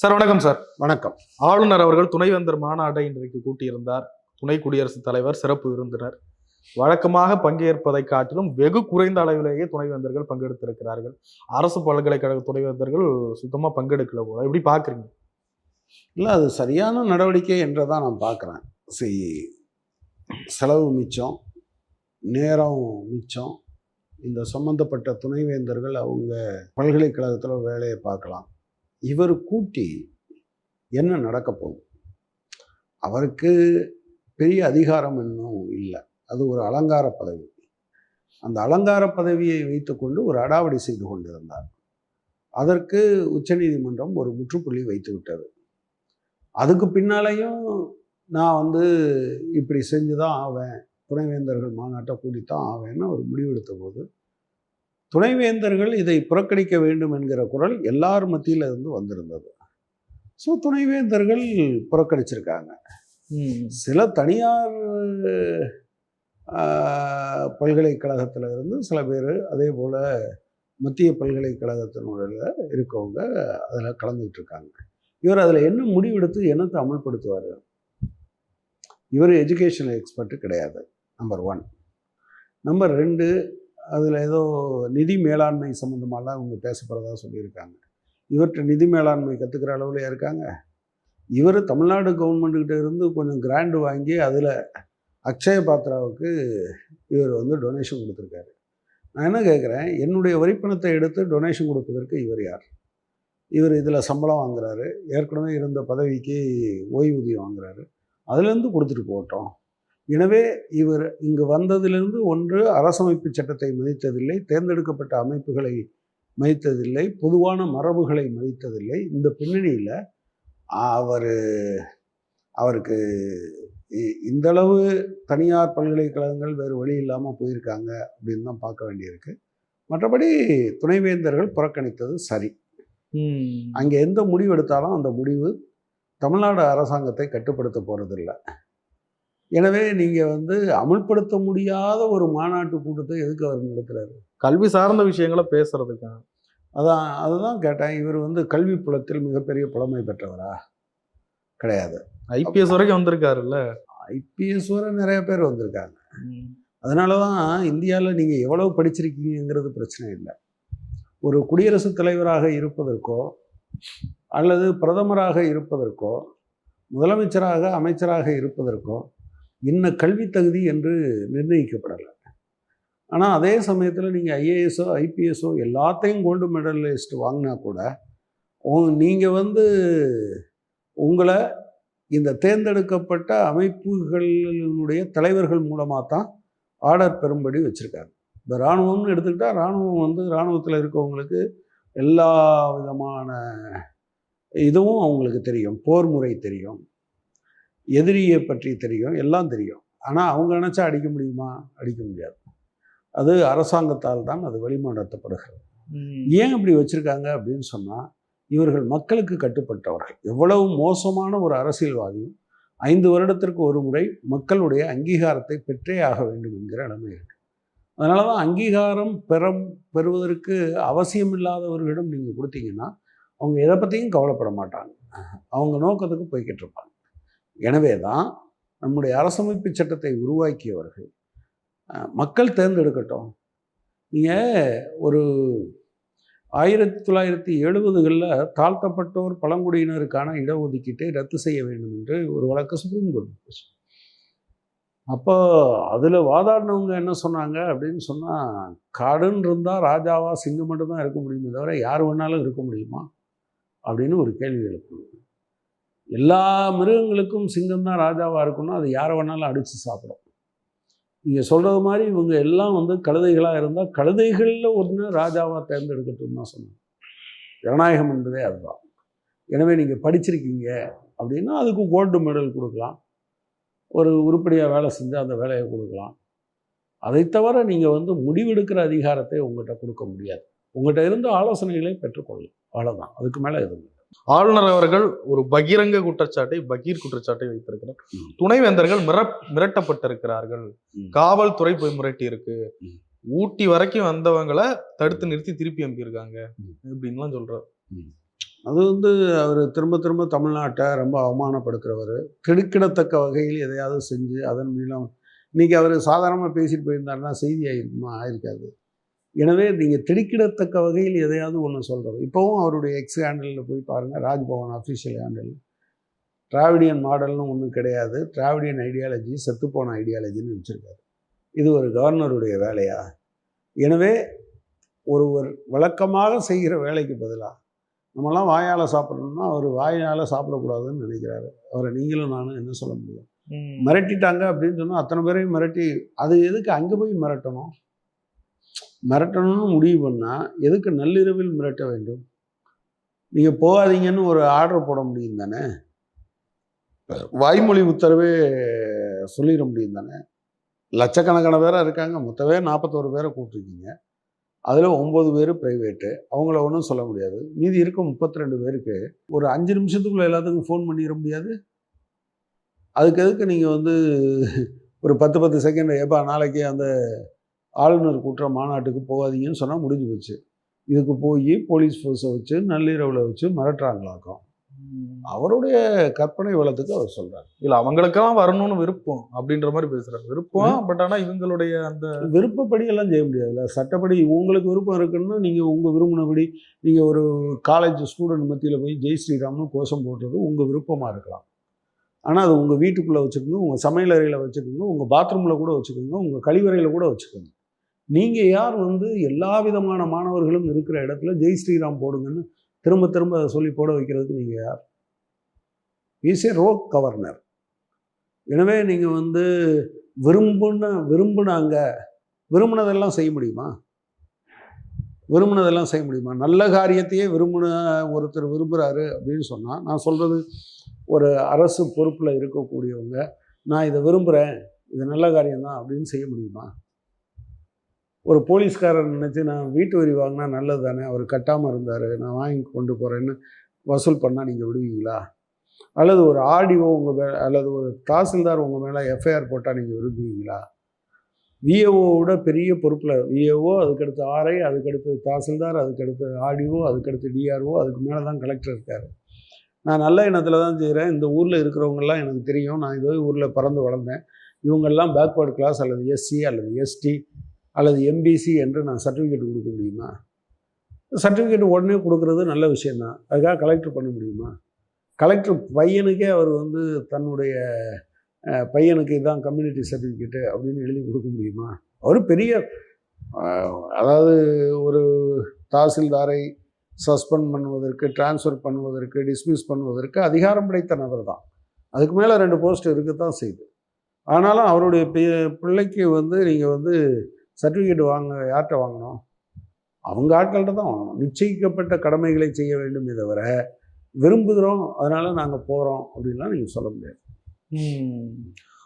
Sir வணக்கம் sir. வணக்கம். ஆளுநர் அவர்கள் துணைவேந்தர் மாநாட்டை இன்றைக்கு கூட்டியிருந்தார். துணை குடியரசுத் தலைவர் சிறப்பு விருந்தினர். வழக்கமாக பங்கேற்பதை காட்டிலும் வெகு குறைந்த அளவிலேயே துணைவேந்தர்கள் பங்கெடுத்திருக்கிறார்கள். அரசு பல்கலைக்கழக துணைவேந்தர்கள் சுத்தமா பங்கெடுக்கல போல. எப்படி பாக்குறீங்க? இல்லை அது சரியான நடவடிக்கை என்றதான் நான் பார்க்குறேன் சரி செலவு மிச்சம் நேரம் மிச்சம் இந்த சம்பந்தப்பட்ட துணைவேந்தர்கள் அவங்க பல்கலைக்கழகத்தில் வேலையை பார்க்கலாம். இவர் கூட்டி என்ன நடக்க போகுது? அவருக்கு பெரிய அதிகாரம் இன்னும் இல்லை. அது ஒரு அலங்கார பதவி. அந்த அலங்கார பதவியை வைத்துக்கொண்டு ஒரு அடாவடி செய்து கொண்டிருந்தார். அதற்கு உச்சநீதிமன்றம் ஒரு முற்றுப்புள்ளி வைத்து விட்டது. அதுக்கு பின்னாலேயும் நான் வந்து இப்படி செஞ்சு தான் ஆவேன். துணைவேந்தர்கள் மாநாட்டை கூட்டி தான் ஆவேன்னு அவர் முடிவெடுத்த போது துணைவேந்தர்கள் இதை புறக்கணிக்க வேண்டும் என்கிற குரல் எல்லார் மத்தியில இருந்து வந்திருந்தது. ஸோ துணைவேந்தர்கள் புறக்கணிச்சிருக்காங்க. சில தனியார் பல்கலைக்கழகத்துல இருந்து சில பேர் அதே போல் மத்திய பல்கலைக்கழகத்தினுடைய இருக்கவங்க அதில் கலந்துக்கிட்டு இருக்காங்க இவர் அதில் என்ன முடிவெடுத்து என்னத்தை அமல்படுத்துவார்? இவர் எஜுகேஷனல் எக்ஸ்பர்ட் கிடையாது நம்பர் ஒன் நம்பர் ரெண்டு அதில் ஏதோ நிதி மேலாண்மை சம்மந்தமாலாம் அவங்க பேசப்படுறதா சொல்லியிருக்காங்க. இவர்கிட்ட நிதி மேலாண்மை கற்றுக்கிற அளவில் இருக்காங்க. இவர் தமிழ்நாடு கவர்மெண்ட்டுக்கிட்ட இருந்து கொஞ்சம் கிராண்டு வாங்கி அதில் அக்ஷய பாத்ராவுக்கு இவர் வந்து டொனேஷன் கொடுத்துருக்காரு. நான் என்ன கேட்குறேன் என்னுடைய வரிப்பணத்தை எடுத்து டொனேஷன் கொடுப்பதற்கு இவர் யார்? இவர் இதில் சம்பளம் வாங்குறாரு. ஏற்கனவே இருந்த பதவிக்கு ஓய்வூதியம் வாங்குறாரு. அதுலேருந்து கொடுத்துட்டு போகட்டும். எனவே இவர் இங்கு வந்ததிலிருந்து ஒன்று அரசமைப்பு சட்டத்தை மதித்ததில்லை தேர்ந்தெடுக்கப்பட்ட அமைப்புகளை மதித்ததில்லை பொதுவான மரபுகளை மதித்ததில்லை. இந்த பின்னணியில் அவர் அவருக்கு இ- இந்த அளவு தனியார் பல்கலைக்கழகங்கள் வேறு வழி இல்லாமல் போயிருக்காங்க அப்படின்னு தான் பார்க்க வேண்டியிருக்கு. மற்றபடி துணைவேந்தர்கள் புறக்கணித்தது சரி. அங்கே எந்த முடிவு எடுத்தாலும் அந்த முடிவு தமிழ்நாடு அரசாங்கத்தை கட்டுப்படுத்த போகிறதில்ல எனவே நீங்கள் வந்து அமுல்படுத்த முடியாத ஒரு மாநாட்டு கூட்டத்தை எதுக்கு அவர் நடத்துறாரு? கல்வி சார்ந்த விஷயங்களை பேசுறதுக்காக அதான் அதுதான் கேட்டேன். இவர் வந்து கல்வி புலத்தில் மிகப்பெரிய புலமை பெற்றவரா? கிடையாது. ஐபிஎஸ் வரைக்கும் வந்திருக்காருல்ல? ஐபிஎஸ் வரை நிறைய பேர் வந்திருக்காங்க. அதனால தான் இந்தியாவில் நீங்கள் எவ்வளவு படிச்சிருக்கீங்கிறது பிரச்சனை இல்லை. ஒரு குடியரசுத் தலைவராக இருப்பதற்கோ அல்லது பிரதமராக இருப்பதற்கோ முதலமைச்சராக அமைச்சராக இருப்பதற்கோ இன்ன கல்வி தகுதி என்று நிர்ணயிக்கப்படலை. ஆனால் அதே சமயத்தில் நீங்கள் ஐஏஎஸோ ஐபிஎஸோ எல்லாத்தையும் கோல்டு மெடலிஸ்ட் வாங்கினா கூட நீங்கள் வந்து உங்களை இந்த தேர்ந்தெடுக்கப்பட்ட அமைப்புகளினுடைய தலைவர்கள் மூலமாக தான் ஆர்டர் பெறும்படி வச்சுருக்காங்க. இப்போ இராணுவம்னு எடுத்துக்கிட்டால் இராணுவம் வந்து இராணுவத்தில் இருக்கவங்களுக்கு எல்லா விதமான இதுவும் அவங்களுக்கு தெரியும் போர் முறை தெரியும். எதிரியை பற்றி தெரியும் எல்லாம் தெரியும். ஆனால் அவங்க நினச்சா அடிக்க முடியுமா? அடிக்க முடியாது. அது அரசாங்கத்தால் தான் அது வழிநடத்தப்படுகிறது. ஏன் இப்படி வச்சுருக்காங்க அப்படின்னு சொன்னால் இவர்கள் மக்களுக்கு கட்டுப்பட்டவர்கள். எவ்வளவு மோசமான ஒரு அரசியல்வாதியும் ஐந்து வருடத்திற்கு ஒரு முறை மக்களுடைய அங்கீகாரத்தை பெற்றே ஆக வேண்டும் என்கிற நிலைமை இருக்கு. அதனால தான் அங்கீகாரம் பெறம் பெறுவதற்கு அவசியம் இல்லாதவர்களிடம் நீங்கள் கொடுத்தீங்கன்னா அவங்க எதை பற்றியும் கவலைப்பட மாட்டாங்க. அவங்க நோக்கத்துக்கு போய்கிட்டு இருப்பாங்க. எனவே தான் நம்முடைய அரசமைப்பு சட்டத்தை உருவாக்கியவர்கள். மக்கள் தேர்ந்தெடுக்கட்டும். நீங்கள் ஒரு ஆயிரத்தி தொள்ளாயிரத்தி எழுபதுகளில் தாழ்த்தப்பட்டோர் பழங்குடியினருக்கான இடஒதுக்கீட்டை ரத்து செய்ய வேண்டும் என்று ஒரு வழக்கு சுப்ரீம் கோர்ட் போச்சு. அப்போ அதில் வாதாடினவங்க என்ன சொன்னாங்க அப்படின்னு சொன்னால் காடுன்னு இருந்தால் ராஜாவா சிங்கம் மட்டும்தான் இருக்க முடியுமே தவிர யார் வேணாலும் இருக்க முடியுமா? அப்படின்னு ஒரு கேள்வி எழுப்புனாங்க எல்லா மிருகங்களுக்கும் சிங்கம் தான் ராஜாவாக இருக்கணும் அது யாரை வேணாலும் அடித்து சாப்பிடும். நீங்கள் சொல்கிறது மாதிரி இவங்க எல்லாம் வந்து கழுதைகளாக இருந்தால் கழுதைகளில் ஒன்று ராஜாவாக தேர்ந்தெடுக்கட்டும் தான் சொன்னாங்க. ஜனநாயகம் என்பதே அதுதான். எனவே நீங்கள் படிச்சிருக்கீங்க அப்படின்னா அதுக்கு கோல்டு மெடல் கொடுக்கலாம். ஒரு உருப்படியாக வேலை செஞ்சு அந்த வேலையை கொடுக்கலாம். அதை தவிர நீங்கள் வந்து முடிவெடுக்கிற அதிகாரத்தை உங்கள்கிட்ட கொடுக்க முடியாது. உங்கள்கிட்ட இருந்த ஆலோசனைகளை பெற்றுக்கொள்ளலாம் அவ்வளோதான் அதுக்கு மேலே எதுவும் இல்லை. ஆளுநர் அவர்கள் ஒரு பகிரங்க குற்றச்சாட்டை பகீர் குற்றச்சாட்டை வைத்திருக்கிறார். துணைவேந்தர்கள் மிர மிரட்டப்பட்டிருக்கிறார்கள். காவல்துறை போய் மிரட்டி இருக்கு. ஊட்டி வரைக்கும் வந்தவங்களை தடுத்து நிறுத்தி திருப்பி அனுப்பியிருக்காங்க ம். இப்படின்லாம் சொல்றாரு அது வந்து அவர் திரும்ப திரும்ப தமிழ்நாட்டை ரொம்ப அவமானப்படுத்துகிறவர் திடுக்கிடத்தக்க வகையில் எதையாவது செஞ்சு அதன் மூலம் இன்னைக்கு அவர் சாதாரணமாக பேசிட்டு போயிருந்தாருன்னா செய்தி ஆயிருக்குமா ஆயிருக்காது எனவே நீங்கள் திடுக்கிடத்தக்க வகையில் எதையாவது ஒன்று சொல்கிறது இப்போவும் அவருடைய எக்ஸ் ஹேண்டலில் போய் பாருங்கள் ராஜ்பவன் அஃபிஷியல் ஹேண்டில் டிராவிடியன் மாடல்னு ஒன்றும் கிடையாது. டிராவிடியன் ஐடியாலஜி செத்துப்போன ஐடியாலஜின்னு வச்சுருக்காரு. இது ஒரு கவர்னருடைய வேலையா? எனவே ஒருவர் வழக்கமாக செய்கிற வேலைக்கு பதிலாக நம்மலாம் வாயால் சாப்பிடணும்னா அவர் வாயால் சாப்பிடக்கூடாதுன்னு நினைக்கிறாரு. அவரை நீங்களும் நானும் என்ன சொல்ல முடியும். மிரட்டிட்டாங்க அப்படின்னு சொன்னால் அத்தனை பேரையும் மிரட்டி அது எதுக்கு அங்கே போய் மிரட்டணும்? மிரட்டணும்னு முடிவு பண்ணால் எதுக்கு நள்ளிரவில் மிரட்ட வேண்டும்? நீங்கள் போகாதீங்கன்னு ஒரு ஆர்டர் போட முடியும் தானே? வாய்மொழி உத்தரவே சொல்லிட முடியும் தானே? லட்சக்கணக்கான பேராக இருக்காங்க. மொத்தவே நாற்பத்தோரு பேரை கூப்பிட்ருக்கீங்க அதில் ஒம்பது பேர் ப்ரைவேட்டு அவங்கள ஒன்றும் சொல்ல முடியாது. மீதி இருக்க முப்பத்தி ரெண்டு பேருக்கு ஒரு அஞ்சு நிமிஷத்துக்குள்ளே எல்லாத்துக்கும் ஃபோன் பண்ணிட முடியாது? அதுக்கு எதுக்கு நீங்கள் வந்து ஒரு பத்து பத்து செகண்ட் ஏப்பா நாளைக்கு அந்த ஆளுநர் கூட்டுற மாநாட்டுக்கு போகாதீங்கன்னு சொன்னால் முடிஞ்சு போச்சு. இதுக்கு போய் போலீஸ் ஃபோர்ஸை வச்சு நள்ளிரவில் வச்சு மிரட்டுறாங்களாக்கும். அவருடைய கற்பனை வளத்துக்கு அவர் சொல்கிறார் இல்ல அவங்களுக்கெல்லாம் வரணும்னு விருப்பம் அப்படின்ற மாதிரி பேசுறாரு. விருப்பம் பட் ஆனா இவங்களுடைய அந்த விருப்பப்படி எல்லாம் செய்ய முடியாதுல்ல. சட்டப்படி உங்களுக்கு விருப்பம் இருக்குன்னா நீங்கள் உங்கள் விரும்பினபடி நீங்கள் ஒரு காலேஜ் ஸ்டூடெண்ட் மத்தியில் போய் ஜெய் ஸ்ரீராம்னு கோஷம் போடுறது உங்கள் விருப்பமாக இருக்கலாம். ஆனால் அது உங்கள் வீட்டுக்குள்ளே வச்சுக்கோங்க உங்கள் சமையல் அறையில் வச்சுக்கோங்க உங்கள் பாத்ரூமில் கூட வச்சுக்கோங்க உங்கள் கழிவறையில் கூட வச்சுக்கோங்க நீங்கள் யார் வந்து எல்லா விதமான மாணவர்களும் இருக்கிற இடத்துல ஜெய் ஸ்ரீராம் போடுங்கன்னு திரும்ப திரும்ப அதை சொல்லி போட வைக்கிறதுக்கு நீங்கள் யார்? இஸ் ஏ ரோக் கவர்னர் எனவே நீங்கள் வந்து விரும்புன விரும்புனாங்க. விரும்பினதெல்லாம் செய்ய முடியுமா? விரும்பினதெல்லாம் செய்ய முடியுமா? நல்ல காரியத்தையே விரும்பின ஒருத்தர் விரும்புகிறாரு அப்படின்னு சொன்னால் நான் சொல்கிறது ஒரு அரசு பொறுப்பில் இருக்கக்கூடியவங்க நான் இதை விரும்புகிறேன் இது நல்ல காரியம்தான் அப்படின்னு செய்ய முடியுமா? ஒரு போலீஸ்காரர் நினச்சி நான் வீட்டு வரி வாங்கினா நல்லது தானே? அவர் கட்டாமல் இருந்தார். நான் வாங்கி கொண்டு போகிறேன்னு வசூல் பண்ணால் நீங்கள் விடுவீங்களா? அல்லது ஒரு ஆர்டிஓ உங்கள் மே அல்லது ஒரு தாசில்தார் உங்கள் மேலே எஃப்ஐஆர் போட்டால் நீங்கள் விரும்புவீங்களா? விஏஓவோட பெரிய பொறுப்பில் விஏஓ அதுக்கடுத்து ஆர்ஐ அதுக்கடுத்து தாசில்தார் அதுக்கடுத்து ஆர்டிஓ அதுக்கடுத்து டிஆர்ஓ அதுக்கு மேலே தான் கலெக்டர் இருக்கார். நான் நல்ல இனத்தில் தான் செய்கிறேன் இந்த ஊரில் இருக்கிறவங்கெல்லாம் எனக்கு தெரியும். நான் இதோ ஊரில் பிறந்து வளர்ந்தேன். இவங்கெல்லாம் பேக்வேர்டு கிளாஸ் அல்லது எஸ்சி அல்லது எஸ்டி அல்லது எம்பிசி என்று நான் சர்டிஃபிகேட் கொடுக்க முடியுமா? சர்டிஃபிகேட் உடனே கொடுக்குறது நல்ல விஷயந்தான் அதுக்காக கலெக்டர் பண்ண முடியுமா? கலெக்டர் பையனுக்கே அவர் வந்து தன்னுடைய பையனுக்கு இதான் கம்யூனிட்டி சர்டிஃபிகேட்டு அப்படின்னு எழுதி கொடுக்க முடியுமா? அவர் பெரிய அதாவது ஒரு தாசில்தாரை சஸ்பெண்ட் பண்ணுவதற்கு ட்ரான்ஸ்ஃபர் பண்ணுவதற்கு டிஸ்மிஸ் பண்ணுவதற்கு அதிகாரம் படைத்த நபர் தான். அதுக்கு மேலே ரெண்டு போஸ்ட் இருக்கத்தான் செய்யுது ஆனாலும் அவருடைய பிள்ளைக்கு வந்து நீங்கள் வந்து சர்டிஃபிகேட் வாங்க யார்கிட்ட வாங்கணும்? அவங்க ஆட்கள்கிட்ட தான் வாங்கணும். நிச்சயிக்கப்பட்ட கடமைகளை செய்ய வேண்டுமே தவிர விரும்புகிறோம் அதனால நாங்கள் போகிறோம் அப்படின்லாம் நீங்கள் சொல்ல முடியாது.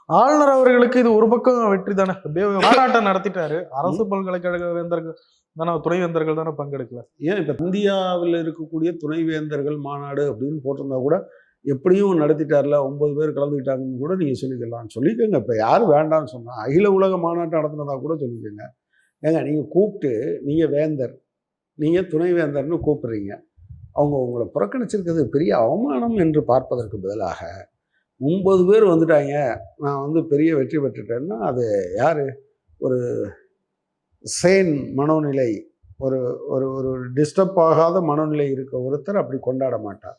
ஆளுநர் அவர்களுக்கு இது ஒரு பக்கம் வெற்றி தானே? அப்படியே மாநாட்டம் நடத்திட்டாரு. அரசு பல்கலைக்கழக வேந்தர்கள் தானே துணைவேந்தர்கள் தானே பங்கெடுக்கல? ஏன் இப்போ இந்தியாவில் இருக்கக்கூடிய துணைவேந்தர்கள் மாநாடு அப்படின்னு போட்டிருந்தா கூட எப்படியும் நடத்திட்டார்ல ஒன்பது பேர் கலந்துக்கிட்டாங்கன்னு கூட நீங்கள் சொல்லிக்கலாம். சொல்லிக்கோங்க. இப்போ யார் வேண்டாம்னு சொன்னால் அகில உலக மாநாட்டம் நடத்தினதாக கூட சொல்லிக்கோங்க. ஏங்க நீங்கள் கூப்பிட்டு நீங்கள் வேந்தர் நீங்கள் துணைவேந்தர்னு கூப்பிட்றீங்க. அவங்க உங்களை புறக்கணிச்சிருக்கிறது பெரிய அவமானம் என்று பார்ப்பதற்கு பதிலாக ஒன்பது பேர் வந்துட்டாங்க நான் வந்து பெரிய வெற்றி பெற்றுட்டேன்னா அது யார்? ஒரு சேன் மனோநிலை ஒரு ஒரு ஒரு டிஸ்டர்ப் ஆகாத மனநிலை இருக்க ஒருத்தர் அப்படி கொண்டாட மாட்டார்.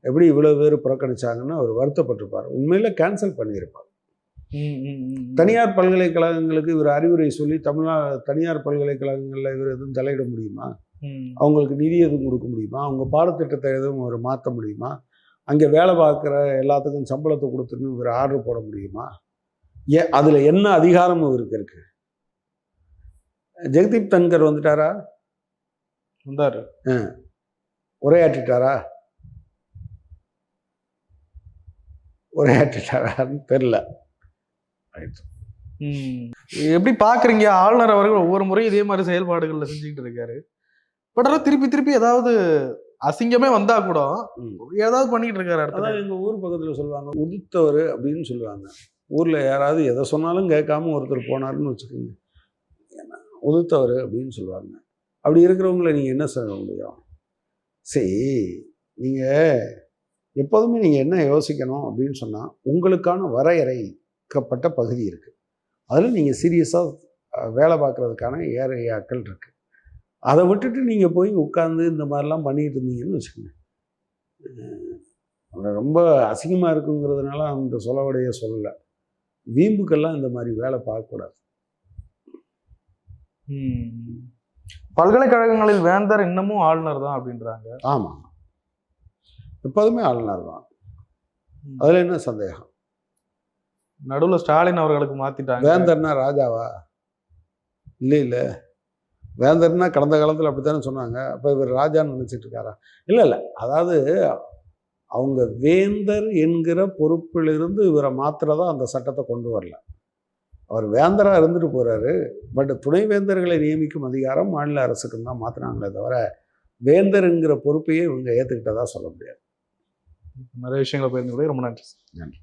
எப்படி இவ்வளோ பேர் புறக்கணிச்சாங்கன்னு அவர் வருத்தப்பட்டிருப்பார். உண்மையில் கேன்சல் பண்ணியிருப்பார். ம், ம், ம். தனியார் பல்கலைக்கழகங்களுக்கு இவர் அறிவுரை சொல்லி தமிழ்நா தனியார் பல்கலைக்கழகங்களில் இவர் எதுவும் தலையிட முடியுமா. அவங்களுக்கு நிதி எதுவும் கொடுக்க முடியுமா? அவங்க பாடத்திட்டத்தை எதுவும் அவர் மாற்ற முடியுமா? அங்கே வேலை பார்க்குற எல்லாத்துக்கும் சம்பளத்தை கொடுத்துன்னு இவர் ஆர்டர் போட முடியுமா? ஏன் அதில் என்ன அதிகாரம் இவருக்கு இருக்கு? ஜெகதீப் தன்கர் வந்துட்டாரா? வந்தாரு. உரையாற்றிட்டாரா? உரையாற்றிட்டாரான்னு தெரில ம். எப்படி பாக்குறீங்க? ஆளுநர் அவர்கள் ஒவ்வொரு முறையும் இதே மாதிரி செயல்பாடுகள்ல செஞ்சுக்கிட்டு இருக்காரு. பட் ஆனா திருப்பி திருப்பி ஏதாவது அசிங்கமே வந்தா கூட ஏதாவது பண்ணிட்டு இருக்காரு அதான் எங்கள் ஊர் பக்கத்தில் சொல்லுவாங்க உதித்தவர் அப்படின்னு சொல்லுவாங்க. ஊரில் யாராவது எதை சொன்னாலும் கேட்காம ஒருத்தர் போனாருன்னு வச்சுக்கோங்க. ஏன்னா, உதித்தவர் அப்படின்னு சொல்லுவாங்க. அப்படி இருக்கிறவங்கள நீங்கள் என்ன செய்ய முடியும்? சரி நீங்கள் எப்போதுமே நீங்கள் என்ன யோசிக்கணும் அப்படின்னு சொன்னால் உங்களுக்கான வரையறைக்கப்பட்ட பகுதி இருக்குது அதில் நீங்கள் சீரியஸாக வேலை பார்க்குறதுக்கான ஏரியாக்கள் இருக்குது அதை விட்டுட்டு நீங்கள் போய் உட்காந்து இந்த மாதிரிலாம் பண்ணிட்டு இருந்தீங்கன்னு வச்சுக்கோங்க. ரொம்ப அசிங்கமாக இருக்குங்கிறதுனால அந்த சொல்லவுடைய சொல்லலை. வீம்புக்கெல்லாம் இந்த மாதிரி வேலை பார்க்கக்கூடாது. பல்கலைக்கழகங்களில் வேந்தர் இன்னமும் ஆளுநர் தான் அப்படின்றாங்க. ஆமாம் எப்போதுமே ஆளுநர் தான். அதில் என்ன சந்தேகம்? நடுவுல ஸ்டாலின் அவர்களுக்கு மாத்திட்டாங்க. வேந்தர்னா ராஜாவா? இல்லை இல்லை வேந்தர்னா கடந்த காலத்தில் அப்படித்தானே சொன்னாங்க. அப்போ இவர் ராஜான்னு நினச்சிட்டு இருக்காரா? இல்லை இல்லை. அதாவது அவங்க வேந்தர் என்கிற பொறுப்பிலிருந்து இவரை மாத்திரதா அந்த சட்டத்தை கொண்டு வரல. அவர் வேந்தராக இருந்துட்டு போகிறாரு பட் துணைவேந்தர்களை நியமிக்கும் அதிகாரம் மாநில அரசுக்கு தான் மாற்றினாங்களே தவிர வேந்தர் என்கிற பொறுப்பையே இவங்க ஏற்றுக்கிட்டதா சொல்ல முடியாது. நிறைய விஷயங்களை பகிர்ந்து கூட ரொம்ப நன்றி நன்றி.